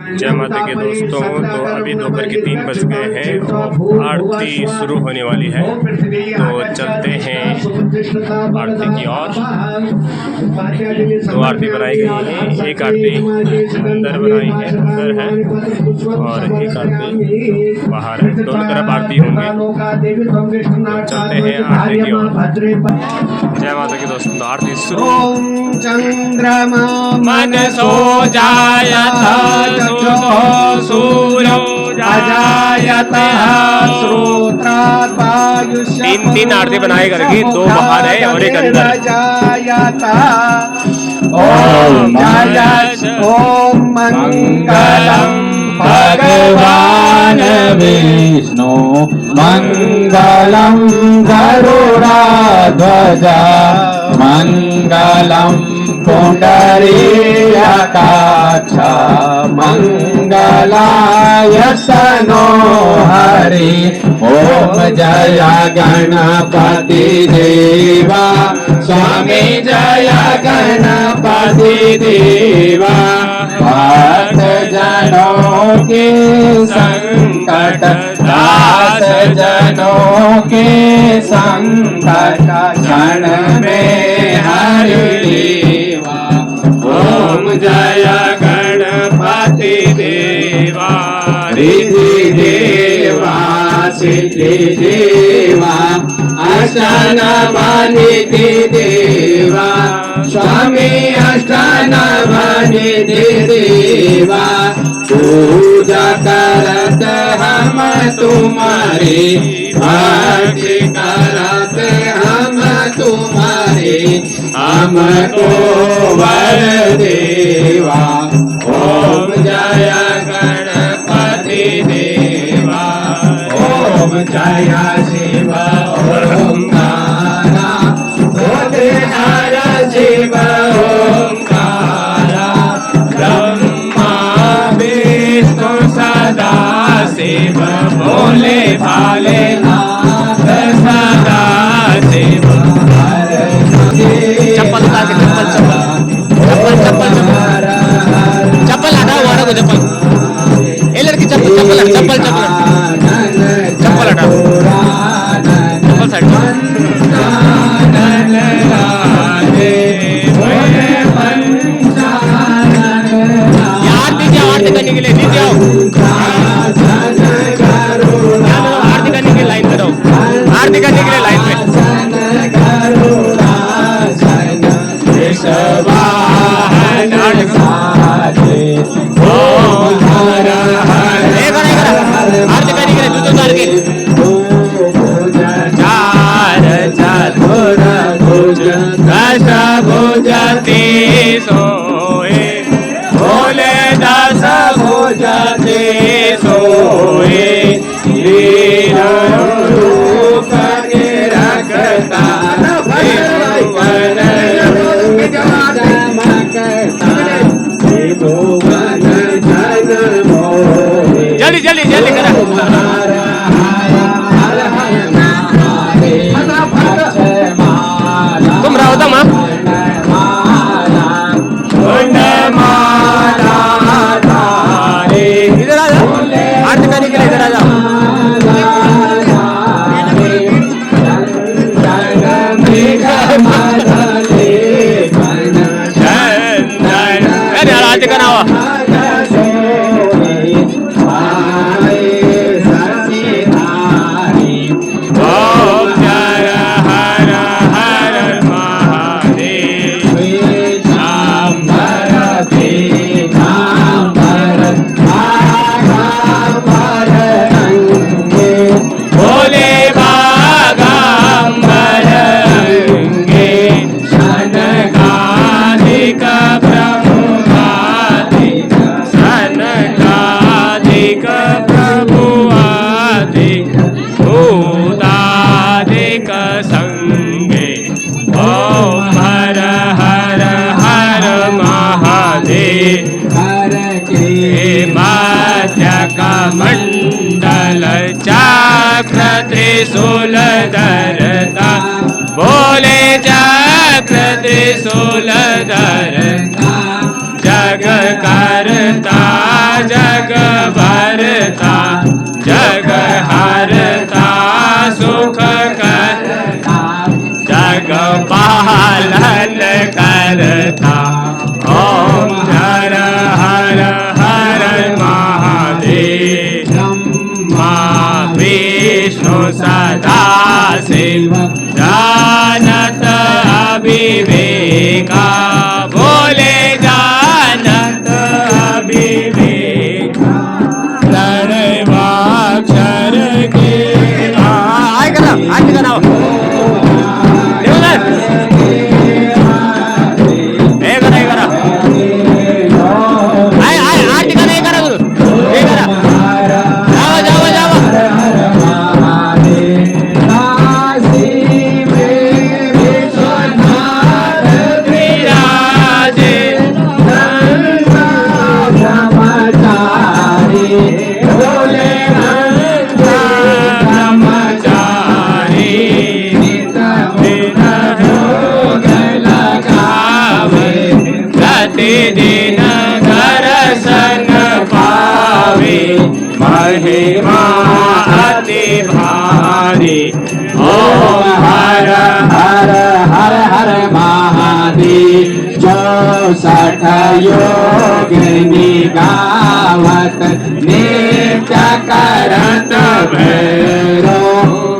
जय माता के दोस्तों तो अभी दोपहर के तीन बज गए हैं और आरती शुरू होने वाली है। तो चलते हैं आरती की ओर। दो आरती बनाई गई है। एक आरती अंदर बनाई है, अंदर है और एक आरती बाहर है। दोनों तरफ़ आरती होंगे। तो चलते हैं आरती की ओर। जय माता की दोस्तों आरती शुरू। ॐ चन्द्रमा मनसो जायत सूर्यो अजायतः तीन- तीन आरती बनाए करके, दो बाहर है और एक अंदर। जायतः ॐ जय ॐ मङ्गलं विष्णु। मङ्गलं गरुडाध्वज। मङ्गलं पुण्डरीकाक्ष मङ्गलाय सनो हरि ॐ जय गणपति देवा। स्वामी जय गणपति देवा। भक्त जनों के संकट जनों के संकट क्षण में हरि ओम जय गणपति देवा। रिधि देवा, सिद्धि देवा, अष्टान निधि देवा। स्वामी अष्टान निधि देवा। तुम्हारी का रात, हम तुम्हारी हमको वर देवा। ओम जय गणपति देवा। ओम जया शिव त्रिशूल धरता बोले जा धरता जग करता जग भरता जानत अभिवेका बोले जानत अभिवेका सर्वाक्षर के ऐका ना ऐका ना. हे अति भारी। ओम हर हर हर हर महादेव। चौसठ योग गावत नित्य करत भैरव।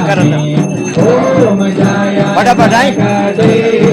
स्वामी ज़्यादा ज़्यादा कर रहा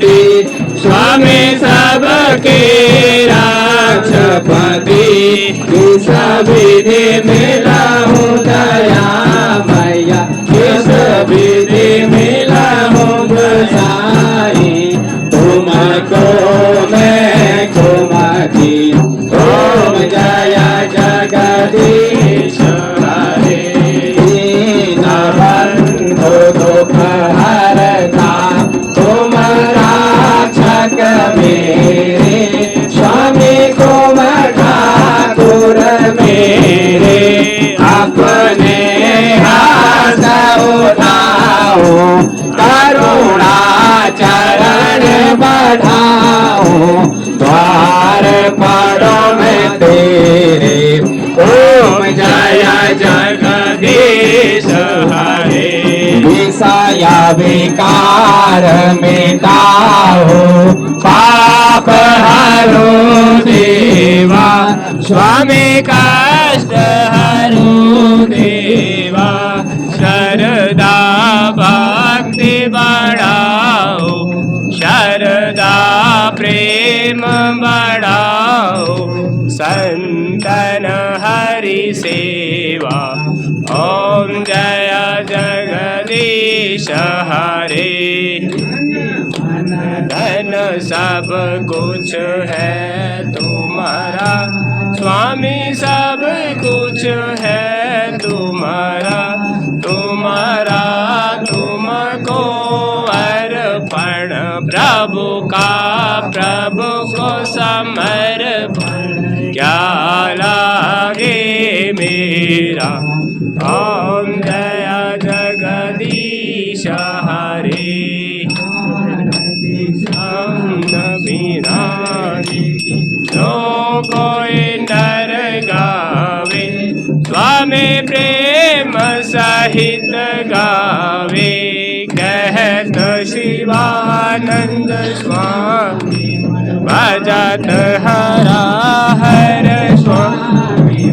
प्राणपति स्वामी सबके राक्षपति सभी विधि मिला विषया विकार मिटाओ पाप हरो देवा स्वामी कष्ट हरो देवा शरदा भक्ति बढ़ाओ शरदा प्रेम बढ़ाओ संतन हरि सेवा ओम जय जगदीश हरे। धन सब कुछ है तुम्हारा। स्वामी सब कुछ है तुम्हारा। तुम्हारा तुमको अर्पण। प्रभु का, प्रभु को समर्पण। क्या लागे मेरा? ओम जय जगदीश हरे। जो कोई नर गावे स्वामी प्रेम सहित गावे। कहत शिवानंद स्वामी, भजत हरा हर स्वामी।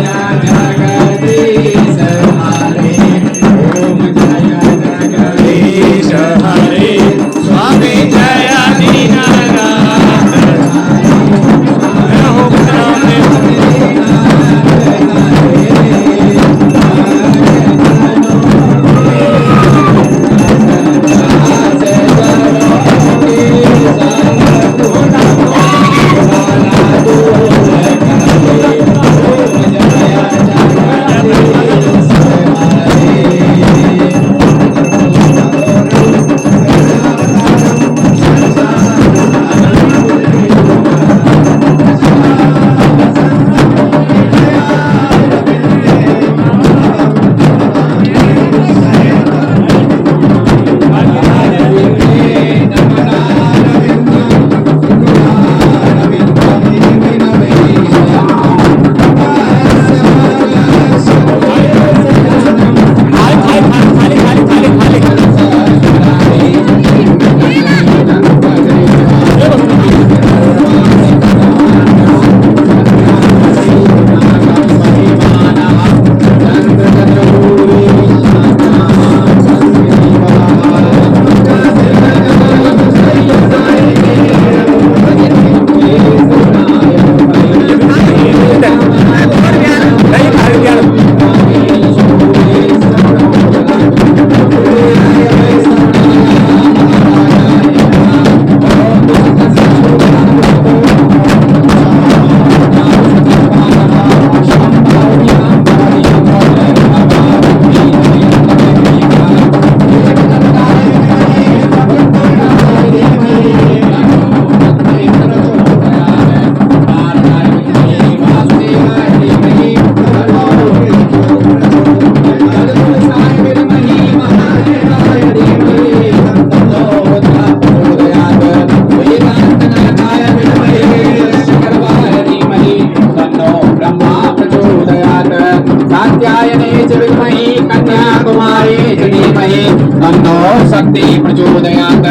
कन्याकुमारी चिडीमयी बंधो शक्ति प्रचोदयात्।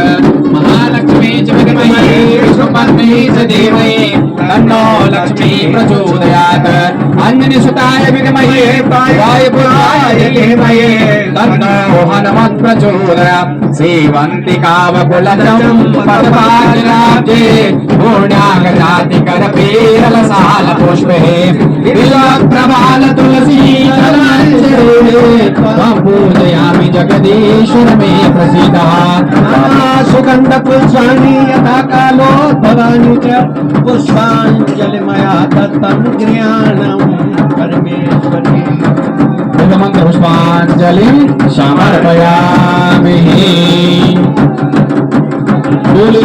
महालक्ष्मी च विद्महे विष्णुपत्नी च देवये तन्नो लक्ष्मी प्रचोदयात्। अंजनी सुताय विद्महे वायुपुत्राय धीमहि तन्नो हनुमत् प्रचोदयात् सेवन्तिकावकुलजं पदपाजराब्जे पूर्णागजाति करपीरलसाल पुष्पे। विलप्रभाल तुलसी पूजयामि जगदीश्वर मे प्रसीदः। सुगंध पुष्पाणि यथा कालोद्भवानि च पुष्पाञ्जलिमया दत्तं ज्ञानं परमेश्वरी। भगवन्त पुष्पाञ्जलिं समर्पयामि। बोले।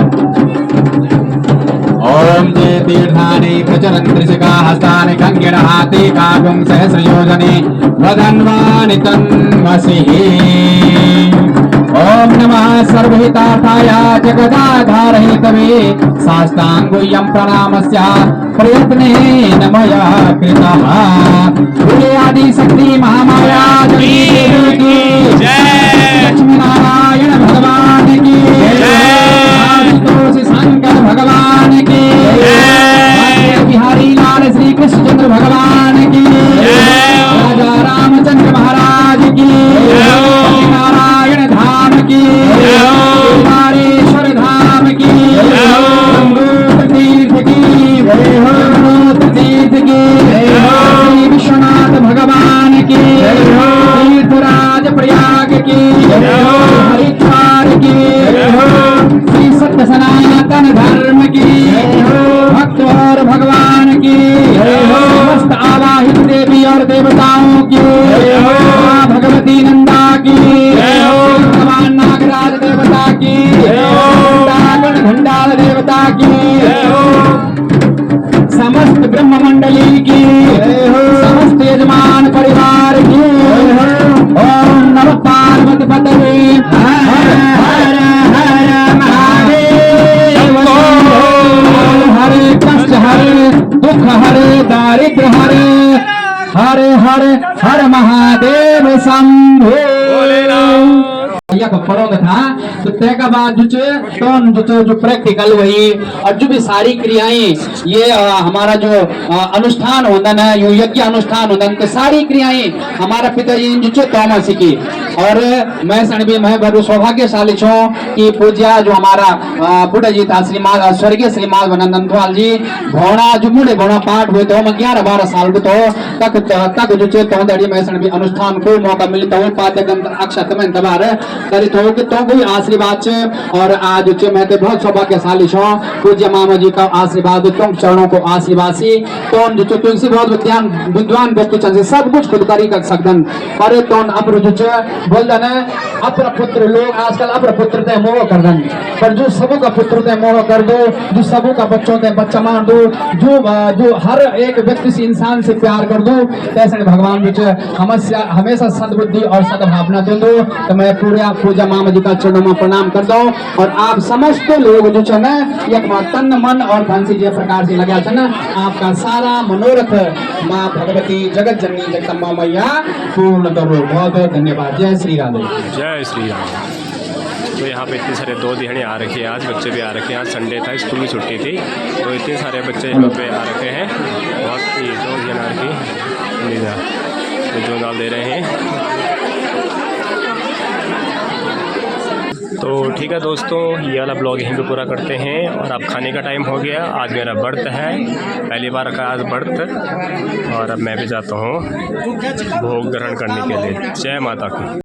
ॐ जे तीर्थानि प्रचरन् त्रिशिका हस्तानि कङ्गिणहाते काव्यं सहस्रयोजने वदन्वानि तन्मसिः ॐ नमः सर्वहितार्थाय जगदाधारहितवे साष्टाङ्गुयं प्रणामस्य प्रयत्ने नमः कृतः। भूले आदिशक्ति मंडली की समस्त यजमान परिवार की ओम नम पार्वती पतवे हर हर हर महादेव हरे कष्ट हरे दुख हरे दारिद्र हरे हरे हरे हर महादेव शंभो को फरोग था तो तय का बाद जो तो जो जो प्रैक्टिकल वही और जो भी सारी क्रियाएँ ये हमारा जो अनुष्ठान होता ना यो यज्ञ अनुष्ठान होता तो सारी क्रियाएँ हमारा पिताजी जो चे तोमा सीखी और मैं सण मैं बड़ो सौभाग्यशाली छो कि पूज्या जो हमारा बुढ़ा जी था श्रीमान स्वर्गीय श्रीमान जी भौणा जो मुड़े भौणा पाठ हुए तो मैं ग्यारह बारह साल को तो तक तक जो तो दड़ी मैं अनुष्ठान को मौका मिलता हूँ में करी तो कि तो कोई आशीर्वाद छे और आज चे मैं ते बहुत सौभाग्यशाली छो। पूज्य मामा जी का आशीर्वाद, तुम चरणों को आशीर्वाद सी तो जो तुलसी बहुत विद्वान विद्वान व्यक्ति चंद सब कुछ खुद करी कर सकदन। पर तो अपर जो चे बोलदन अपर पुत्र लोग आजकल अपर पुत्र ते मोह करदन। पर जो सबों का पुत्र ते मोह कर दो, जो सबों का बच्चों ते बच्चा मान दो, जो जो हर एक व्यक्ति से इंसान से प्यार कर दो तैसे भगवान जो हमेशा हमेशा सद्बुद्धि और सद्भावना दे दो। तो मैं पूरा पूजा मामा जी का चरणों में प्रणाम कर दो। और आप समस्त लोग जो है ना तन, मन और धन से प्रकार से लगा था आपका सारा मनोरथ माँ भगवती जगत जननी जगदम्बा मैया पूर्ण करो। बहुत बहुत धन्यवाद। जय श्री राधे। जय श्री राम। तो यहाँ पे इतने सारे दो दिहाड़े आ रखे हैं। आज बच्चे भी आ रखे हैं। आज संडे था, स्कूल की छुट्टी थी। तो इतने सारे बच्चे यहाँ पे आ रखे हैं। बहुत ये दो दिन आ रखी जो दाल दे रहे हैं। तो ठीक है दोस्तों, ये वाला ब्लॉग यहीं पे पूरा करते हैं। और अब खाने का टाइम हो गया, आज मेरा बर्थ है। पहली बार का आज बर्थ। और अब मैं भी जाता हूँ भोग ग्रहण करने के लिए। जय माता की।